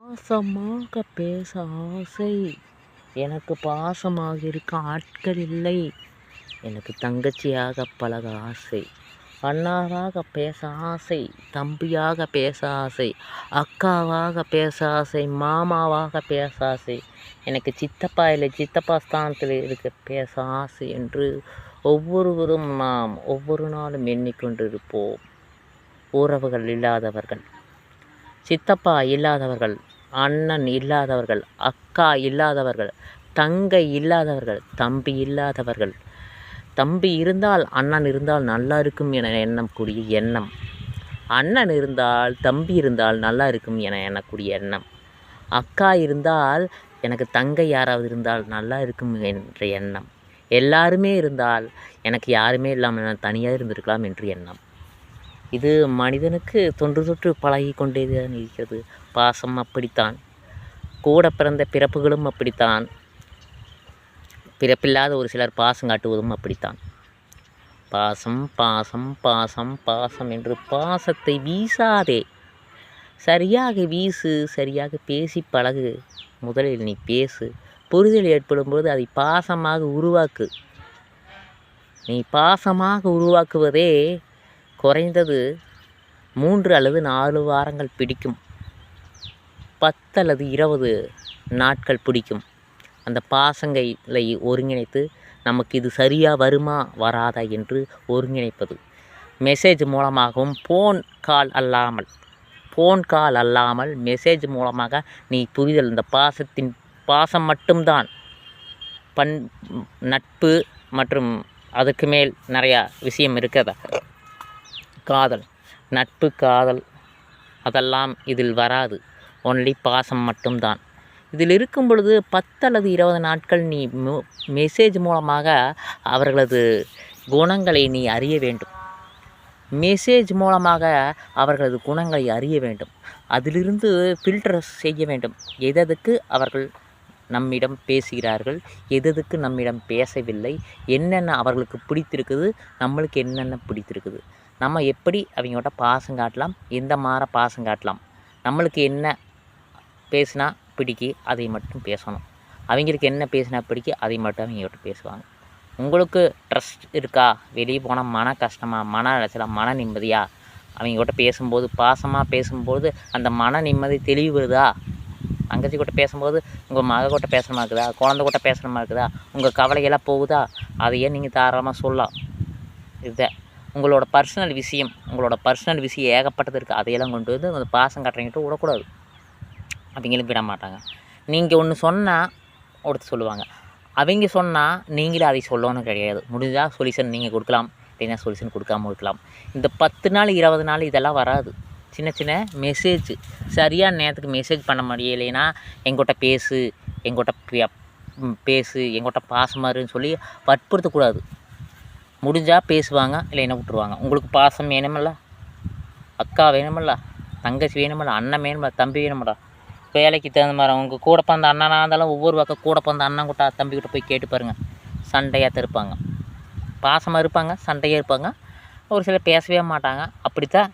பாசமாக பேச ஆசை. எனக்கு பாசமாக இருக்க ஆட்கள் இல்லை. எனக்கு தங்கச்சியாக பழக ஆசை. அண்ணாவாக பேச ஆசை. தம்பியாக பேச ஆசை. அக்காவாக பேச ஆசை. மாமாவாக பேச ஆசை. எனக்கு சித்தப்பா இல்லை. சித்தப்பா ஸ்தானத்தில் இருக்க பேச ஆசை என்று ஒவ்வொருவரும் நாம் ஒவ்வொரு நாளும் எண்ணிக்கொண்டிருப்போம். உறவுகள் இல்லாதவர்கள். சித்தப்பா இல்லாதவர்கள். அண்ணன் இல்லாதவர்கள் அக்கா இல்லாதவர்கள் தங்கை இல்லாதவர்கள் தம்பி இல்லாதவர்கள். தம்பி இருந்தால் அண்ணன் இருந்தால் நல்லா இருக்கும் என எண்ணக்கூடிய எண்ணம். அண்ணன் இருந்தால் தம்பி இருந்தால் நல்லா இருக்கும் என எண்ணக்கூடிய எண்ணம். அக்கா இருந்தால் எனக்கு தங்கை யாராவது இருந்தால் நல்லா இருக்கும் என்ற எண்ணம். எல்லாருமே இருந்தால் எனக்கு யாருமே இல்லாமல் நான் தனியாக இருந்திருக்கலாம் என்று எண்ணம். இது மனிதனுக்கு தொன்று தொற்று பழகி கொண்டேதான் இருக்கிறது. பாசம் அப்படித்தான். கூட பிறந்த பிறப்புகளும் அப்படித்தான். பிறப்பில்லாத ஒரு சிலர் பாசம் காட்டுவதும் அப்படித்தான். பாசம் பாசம் பாசம் பாசம் என்று பாசத்தை வீசாதே. சரியாக வீசு சரியாக பேசி பழகு. முதலில் நீ பேசு. புரிதல் ஏற்படும்போது அதை பாசமாக உருவாக்கு. நீ பாசமாக உருவாக்குவதே குறைந்தது மூன்று அல்லது நாலு வாரங்கள் பிடிக்கும். பத்து அல்லது இருபது நாட்கள் பிடிக்கும். அந்த பாசங்களை ஒருங்கிணைத்து நமக்கு இது சரியாக வருமா வராதா என்று ஒருங்கிணைப்பது. மெசேஜ் மூலமாகவும் ஃபோன் கால் அல்லாமல் ஃபோன் கால் அல்லாமல் மெசேஜ் மூலமாக நீ புரிதல் இந்த பாசத்தின் பாசம் மட்டும்தான். பண் நட்பு மற்றும் அதுக்கு மேல் நிறையா விஷயம் இருக்கிறதா? காதல் நட்பு காதல் அதெல்லாம் இதில் வராது. ஒன்லி பாசம் மட்டும்தான். இதில் இருக்கும் பொழுது பத்து அல்லது இருபது நாட்கள் நீ மெசேஜ் மூலமாக அவர்களது குணங்களை நீ அறிய வேண்டும். மெசேஜ் மூலமாக அவர்களது குணங்களை அறிய வேண்டும். அதிலிருந்து ஃபில்டர் செய்ய வேண்டும். எதற்கு அவர்கள் நம்மிடம் பேசுகிறார்கள். எதுக்கு நம்மிடம் பேசவில்லை? என்னென்ன அவர்களுக்கு பிடித்திருக்குது? நம்மளுக்கு என்னென்ன பிடித்திருக்குது? நம்ம எப்படி அவங்களோட பாசம் காட்டலாம்? எந்த மாற பாசம் காட்டலாம்? நம்மளுக்கு என்ன பேசினா பிடிக்கி அதை மட்டும் பேசணும். அவங்களுக்கு என்ன பேசினா பிடிக்கி அதை மட்டும் அவங்ககிட்ட பேசுவாங்க. உங்களுக்கு ட்ரஸ்ட் இருக்கா? வெளியே போனால் மன கஷ்டமாக மன அலைச்சலாக மன நிம்மதியாக அவங்ககிட்ட பேசும்போது பாசமாக பேசும்போது அந்த மன நிம்மதி தெளிவு வருதா? தங்கச்சி கூட பேசும்போது உங்கள் மக கூட பேசணுமா இருக்குதா? குழந்த கூட பேசணுமா இருக்குதா? உங்கள் கவலையெல்லாம் போகுதா? அதையே நீங்கள் தாராளமாக சொல்லலாம். இதை. உங்களோட பர்சனல் விஷயம் உங்களோட பர்சனல் விஷயம் ஏகப்பட்டது இருக்குது அதையெல்லாம் கொண்டு வந்து அந்த பாசம் காட்டுறவங்கிட்ட விடக்கூடாது. அவங்களும் விட மாட்டாங்க. நீங்கள் ஒன்று சொன்னால் ஒருத்தர் சொல்லுவாங்க. அவங்க சொன்னால் நீங்களும் அதை சொல்லணும் கிடையாது. முடிஞ்சால் சொல்யூஷன் நீங்கள் கொடுக்கலாம். இல்லைன்னா சொல்யூஷன் கொடுக்காம இருக்கலாம். இந்த பத்து நாள் இருபது நாள் இதெல்லாம் வராது. சின்ன சின்ன மெசேஜ் சரியான நேரத்துக்கு மெசேஜ் பண்ண முடியலைன்னா எங்கிட்ட பேசு எங்கிட்ட பேசு எங்கள்கிட்ட பாசமாருன்னு சொல்லி வற்புறுத்தக்கூடாது முடிஞ்சால் பேசுவாங்க இல்லைன்னா விட்ருவாங்க உங்களுக்கு பாசம் வேணுமில்ல? அக்கா வேணுமில்ல? தங்கச்சி வேணுமில்ல? அண்ணன் வேணுமில்ல? தம்பி வேணுமில்ல? வேலைக்கு தகுந்த மாதிரி அவங்க கூட பிறந்த அண்ணனாக இருந்தாலும் ஒவ்வொரு பக்கம் கூட பிறந்த அண்ணன் கூட தம்பி கிட்ட போய் கேட்டு பாருங்கள் சண்டையாக தான் இருப்பாங்க பாசமாக இருப்பாங்க சண்டையாக இருப்பாங்க. ஒரு சிலர் பேசவே மாட்டாங்க. அப்படித்தான்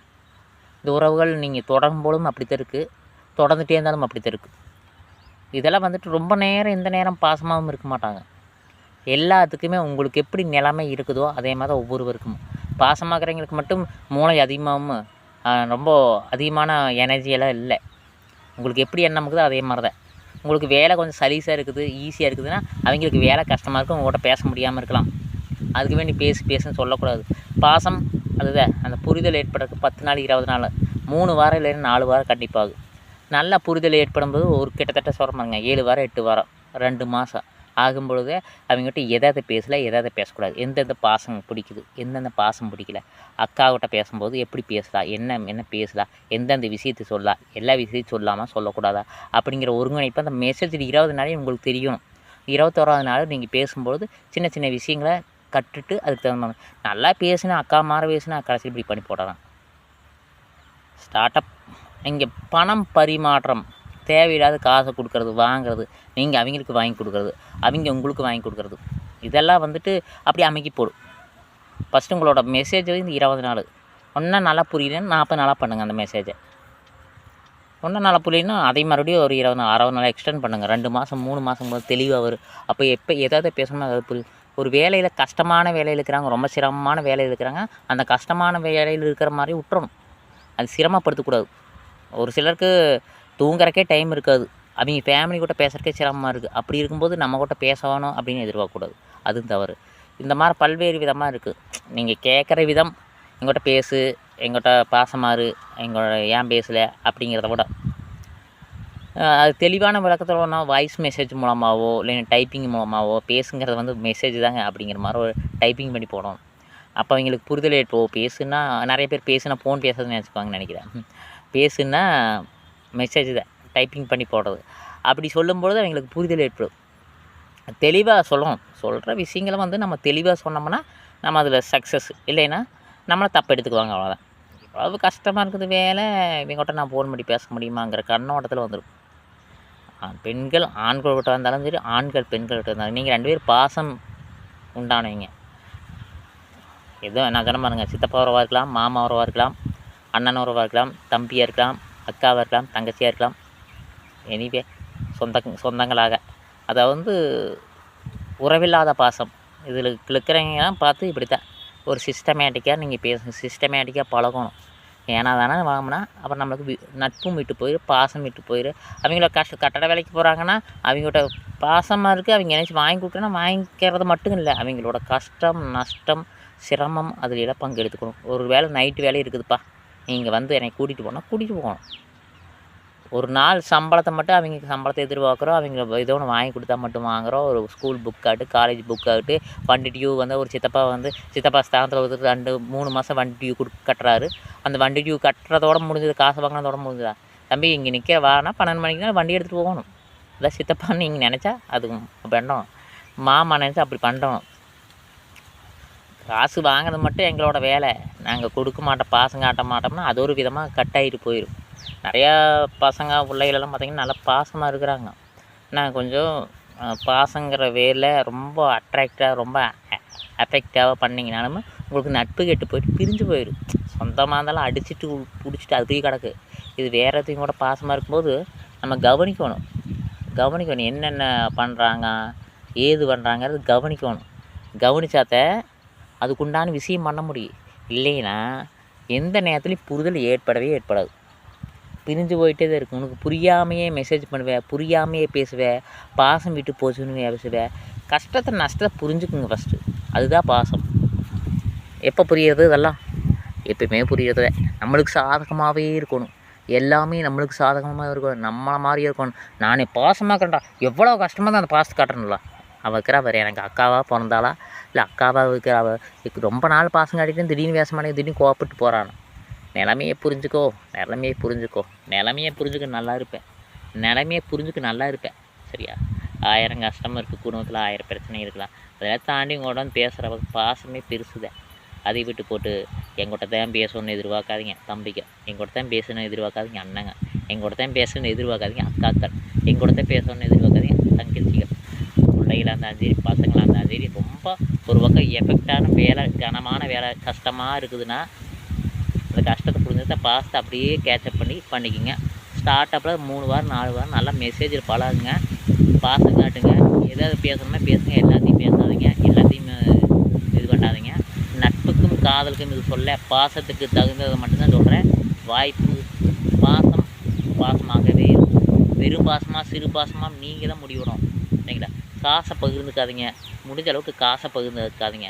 இந்த உறவுகள் நீங்கள் தொடரும்போதும் அப்படி அப்படித்தான் இருக்குது தொடர்ந்துகிட்டே இருந்தாலும் அப்படித்தான் இருக்குது இதெல்லாம் வந்துட்டு ரொம்ப நேரம் எந்த நேரம் பாசமாகவும் இருக்க மாட்டாங்க. எல்லாத்துக்குமே உங்களுக்கு எப்படி நிலைமை இருக்குதோ அதே மாதிரி தான் ஒவ்வொருவருக்கும். பாசமாகறவங்களுக்கு மட்டும் மூளை அதிகமாகவும் ரொம்ப அதிகமான எனர்ஜியெல்லாம் இல்லை. உங்களுக்கு எப்படி எண்ணம் இருக்குதோ அதே மாதிரி தான் உங்களுக்கு வேலை கொஞ்சம் சலீஸாக இருக்குது ஈஸியாக இருக்குதுன்னா அவங்களுக்கு வேலை கஷ்டமாக இருக்கும் உங்கள்கிட்ட பேச முடியாமல் இருக்கலாம். அதுக்கு வேண்டி பேசி பேசுன்னு சொல்லக்கூடாது. பாசம் அதுதான் அந்த புரிதல் ஏற்படுறதுக்கு பத்து நாள் இருபது நாள் மூணு வாரம் இல்லைன்னா நாலு வாரம் கண்டிப்பாகும் நல்லா புரிதல் ஏற்படும்போது ஒரு கிட்டத்தட்ட சொல்கிறாங்க ஏழு வாரம் எட்டு வாரம் ரெண்டு மாதம் ஆகும் பொழுது அவங்ககிட்ட எதை எதை பேசல எதை எதை பேசக்கூடாது. எந்தெந்த பாசம் பிடிக்குது எந்தெந்த பாசம் பிடிக்கல அக்காக்கிட்ட பேசும்போது எப்படி பேசலாம் என்ன என்ன பேசலாம் எந்தெந்த விஷயத்தை சொல்லலாம் எல்லா விஷயத்தையும் சொல்லாமல் சொல்லக்கூடாதா? அப்படிங்கிற ஒருங்கிணைப்பு அந்த மெசேஜ் இருபது நாளே உங்களுக்கு தெரியணும். இருபத்தோராவது நாள் நீங்கள் பேசும்பொழுது சின்ன சின்ன விஷயங்களை கட்டுட்டு அதுக்கு தகுந்த மாதிரி. நல்லா பேசினா அக்கா மாற பேசினா கடைசியில் இப்படி பண்ணி போடுறான் ஸ்டார்ட் அப் இங்கே பணம் பரிமாற்றம். தேவையில்லாத காசை கொடுக்கறது வாங்கிறது. நீங்கள் அவங்களுக்கு வாங்கி கொடுக்குறது. அவங்க உங்களுக்கு வாங்கி கொடுக்குறது. இதெல்லாம் வந்துட்டு அப்படி அமைக்கி போடும். ஃபஸ்ட்டு உங்களோட மெசேஜ் வந்து இருபது நாள். ஒன்றா நல்லா புரியலன்னு நாற்பது நாளாக பண்ணுங்கள் அந்த மெசேஜை ஒன்றா நல்லா புரியலன்னா அதே மறுபடியும் ஒரு இருபது நாள் அறுபது நாள் எக்ஸ்டெண்ட் பண்ணுங்கள் ரெண்டு மாதம் மூணு மாதம் போது தெளிவாக வரும். அப்போ எப்போ எதாவது பேசணுமோ அதாவது புரியும் ஒரு வேலையில் கஷ்டமான வேலையில் இருக்கிறாங்க ரொம்ப சிரமமான வேலையில் இருக்கிறாங்க அந்த கஷ்டமான வேலையில் இருக்கிற மாதிரி விட்டுறணும். அது சிரமப்படுத்தக்கூடாது. ஒரு சிலருக்கு தூங்குறக்கே டைம் இருக்காது. அவங்க ஃபேமிலி கூட பேசுகிறக்கே சிரமமாக இருக்குது அப்படி இருக்கும்போது நம்ம கூட பேசணும் அப்படின்னு எதிர்பார்க்கக்கூடாது. அதுவும் தவறு. இந்த மாதிரி பல்வேறு விதமாக இருக்குது நீங்கள் கேட்குற விதம் எங்கள்கிட்ட பேசு எங்கள்கிட்ட பாசமாறு எங்களோட ஏன் பேசலை அப்படிங்கிறத விட அது தெளிவான விளக்கத்தில் ஒன்றா வாய்ஸ் மெசேஜ் மூலமாகவோ இல்லை டைப்பிங் மூலமாகவோ பேசுங்கிறது வந்து மெசேஜ் தாங்க அப்படிங்கிற மாதிரி ஒரு டைப்பிங் பண்ணி போடணும். அப்போ அவங்களுக்கு புரிதல் ஏற்போ பேசுனா நிறைய பேர் பேசுனா ஃபோன் பேசுறதுன்னு நினச்சிக்குவாங்கன்னு நினைக்கிறேன். பேசுனா மெசேஜ் தான் டைப்பிங் பண்ணி போடுறது. அப்படி சொல்லும்பொழுது அவங்களுக்கு புரிதல் ஏற்படும். தெளிவாக சொல்லணும். சொல்கிற விஷயங்களை வந்து நம்ம தெளிவாக சொன்னோம்னா நம்ம அதில் சக்ஸஸ் இல்லைன்னா நம்மளை தப்பு எடுத்துக்குவாங்க அவ்வளோதான் அவ்வளவு கஷ்டமாக இருக்குது வேலை இவங்ககிட்ட நான் ஃபோன் பண்ணி பேச முடியுமாங்கிற கண்ணோட்டத்தில் வந்துடும் பெண்கள் ஆண்கள் ஆண்கள்கிட்ட வந்தாலும் சரி ஆண்கள் பெண்கள்கிட்ட இருந்தாலும் நீங்கள் ரெண்டு பேரும் பாசம் உண்டானவங்க. ஏதோ நான் சொன்ன பாருங்கள் சித்தப்பா உறவாக இருக்கலாம் மாமா உறவாக இருக்கலாம் அண்ணன் உறவாக இருக்கலாம் தம்பியாக இருக்கலாம் அக்காவாக இருக்கலாம் தங்கச்சியாக இருக்கலாம். எனிவே சொந்த சொந்தங்களாக. அதை வந்து உறவில்லாத பாசம். இதில் இருக்கிறவங்கலாம் பார்த்து இப்படி தான் ஒரு சிஸ்டமேட்டிக்காக நீங்கள் பேச சிஸ்டமேட்டிக்காக பழகணும். ஏன்னா தானே வாங்கினா? அப்புறம் நம்மளுக்கு நட்பும் விட்டு போயிடும் பாசம் விட்டு போயிடும் அவங்கள கஷ்ட கட்டட வேலைக்கு போகிறாங்கன்னா அவங்கள்ட்ட பாசமாக இருக்குது அவங்க நினச்சி வாங்கி கொடுத்தோன்னா வாங்கிக்கிறது மட்டும் இல்லை. அவங்களோட கஷ்டம் நஷ்டம் சிரமம் அதில் எல்லாம் பங்கு எடுத்துக்கணும் ஒரு வேலை நைட்டு வேலை இருக்குதுப்பா. நீங்கள் வந்து என்னை கூட்டிகிட்டு போனால் கூட்டிகிட்டு போகணும். ஒரு நாள் சம்பளத்தை மட்டும் அவங்க சம்பளத்தை எதிர்பார்க்குறோம். அவங்க ஏதோ ஒன்று வாங்கி கொடுத்தா மட்டும் வாங்குறோம். ஒரு ஸ்கூல் புக் ஆகட்டும் காலேஜ் புக் ஆகட்டும் வண்டி டியூ வந்து ஒரு சித்தப்பா வந்து சித்தப்பா ஸ்தானத்தில் வந்து ரெண்டு மூணு மாதம் வண்டி டியூ கொடு கட்டுறாரு. அந்த வண்டி டியூ கட்டுறதோட முடிஞ்சது காசு வாங்கினதோட முடிஞ்சதா? தம்பி இங்கே நிற்க வானா பன்னெண்டு மணிக்கு வண்டி எடுத்துகிட்டு போகணும். அதான் சித்தப்பான்னு நீங்கள் நினச்சா அது பண்ணோம் மாமா நினச்சா அப்படி பண்ணுறோம் காசு வாங்குறது மட்டும் எங்களோட வேலை. நாங்கள் கொடுக்க மாட்டோம் பாசம் காட்ட மாட்டோம்னா அது ஒரு விதமாக கட் ஆகிட்டு போயிடும் நிறையா பசங்க பிள்ளைகளெல்லாம் பார்த்திங்கன்னா நல்லா பாசமாக இருக்கிறாங்க. நான் கொஞ்சம் பாசங்கிற வேலை ரொம்ப அட்ராக்டாக ரொம்ப அஃபெக்டாக பண்ணிங்கனாலும் உங்களுக்கு நட்பு கெட்டு போயிட்டு பிரிஞ்சு போயிடும். சொந்தமாக இருந்தாலும் அடிச்சுட்டு பிடிச்சிட்டு அதுக்கு கிடக்கு. இது வேறு எதையும் கூட பாசமாக இருக்கும்போது நம்ம கவனிக்கணும். கவனிக்கணும். என்னென்ன பண்ணுறாங்க ஏது பண்ணுறாங்கிறது கவனிக்கணும். கவனித்தாத்த அதுக்குண்டான விஷயம் பண்ண முடியும். இல்லைன்னா எந்த நேரத்துலையும் புரிதல் ஏற்படவே ஏற்படாது. பிரிஞ்சு போயிட்டே தான் இருக்கும் உனக்கு புரியாமையே மெசேஜ் பண்ணுவேன் புரியாமையே பேசுவேன் பாசம் விட்டு போச்சுன்னு பேசுவேன் கஷ்டத்தை நஷ்டத்தை புரிஞ்சுக்குங்க ஃபஸ்ட்டு அதுதான் பாசம். எப்போ புரியுறது இதெல்லாம்? எப்பயுமே புரியுறது நம்மளுக்கு சாதகமாகவே இருக்கணும். எல்லாமே நம்மளுக்கு சாதகமாக இருக்கணும். நம்மளை மாதிரியே இருக்கணும். நானே பாசமாக கண்டா எவ்வளோ கஷ்டமாக தான் அந்த பாசத்தை காட்டணும்ல அவள் இருக்கிறா வேறு எனக்கு அக்காவாக பிறந்தாளா? இல்லை அக்காவாக இருக்கிற அவள் ரொம்ப நாள் பாசம் காட்டிட்டு திடீர்னு பேச திடீர்னு கோவப்பட்டு போகிறான் நிலமையை புரிஞ்சுக்கோ நிலமையை புரிஞ்சுக்கோ. நிலமையை புரிஞ்சுக்க நல்லா இருப்பேன். நிலமையை புரிஞ்சுக்க நல்லா இருப்பேன். சரியா? ஆயிரம் கஷ்டம் இருக்குது குடும்பத்தில் ஆயிரம் பிரச்சனை இருக்கலாம். அதெல்லாம் தாண்டி உங்களோட பேசுகிற பாசமே பெருசுதான். அதை விட்டு போட்டு எங்கள்கிட்ட தான் பேசணும்னு எதிர்பார்க்காதீங்க தம்பிக்கு. எங்கள்கிட்ட தான் பேசணும்னு எதிர்பார்க்காதீங்க அண்ணங்க. எங்கள்கிட்ட தான் பேசணும்னு எதிர்பார்க்காதீங்க அக்காக்கள். எங்கள்கிட்ட தான் பேசணும்னு எதிர்பார்க்காதீங்க தங்கச்சிகள். பிள்ளைகளாக இருந்தாலும் சரி பசங்களாக இருந்தாலும் சரி ரொம்ப ஒரு பக்கம் எஃபெக்டான வேலை கனமான வேலை கஷ்டமாக இருக்குதுன்னா அந்த கஷ்டத்தை புரிஞ்சதை பாஸ்ட்டை அப்படியே கேட்சப் பண்ணி பண்ணிக்கோங்க. ஸ்டார்ட் அப்பில் மூணு வாரம் நாலு வாரம் நல்லா மெசேஜில் பழகுங்க. பாசம் காட்டுங்க. எதாவது பேசணுமே பேசுங்க. எல்லாத்தையும் பேசாதீங்க. எல்லாத்தையும் இது பண்ணாதீங்க. நட்புக்கும் காதலுக்கும் இது சொல்ல பாசத்துக்கு தகுந்ததை மட்டும்தான் சொல்கிறேன் வாய்ப்பு பாசம் பாசமாகவே வெறும் பாசமாக சிறு பாசமாக நீங்கள் தான் முடிவிடும் சரிங்களா? காசை பகிர்ந்துக்காதீங்க. முடிஞ்ச அளவுக்கு காசை பகிர்ந்துக்காதீங்க.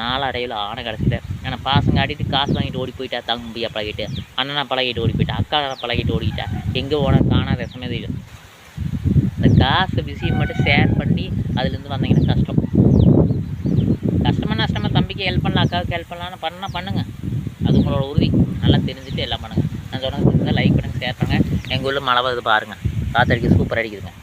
நாளடைவில் ஆன கடைசியில். ஆனால் பாசங்க ஆடிட்டு காசு வாங்கிட்டு ஓடி போயிட்டா தம்பியா பழகிட்டு. அண்ணனா பழகிட்டு ஓடி போயிட்டா அக்கா பழகிட்டு ஓடிக்கிட்டா. எங்கே ஓன காணாத ரசமே தெரியும். இந்த காசு விஷயம் மட்டும் ஷேர் பண்ணி அதுலேருந்து வந்தீங்கன்னா கஷ்டம். கஷ்டமாக நஷ்டமாக தம்பிக்கு ஹெல்ப் பண்ணலாம் அக்காவுக்கு ஹெல்ப் பண்ணலாம்னு பண்ணால் பண்ணுங்கள் அது உங்களோட உறுதி. நல்லா தெரிஞ்சுட்டு எல்லாம் பண்ணுங்கள் நான் சொன்னது லைக் பண்ணுங்கள் ஷேர் பண்ணுங்கள் எங்கள் ஊரில் மழை வருது பாருங்கள் காற்றடிக்குது சூப்பர் அடிக்குதுங்க.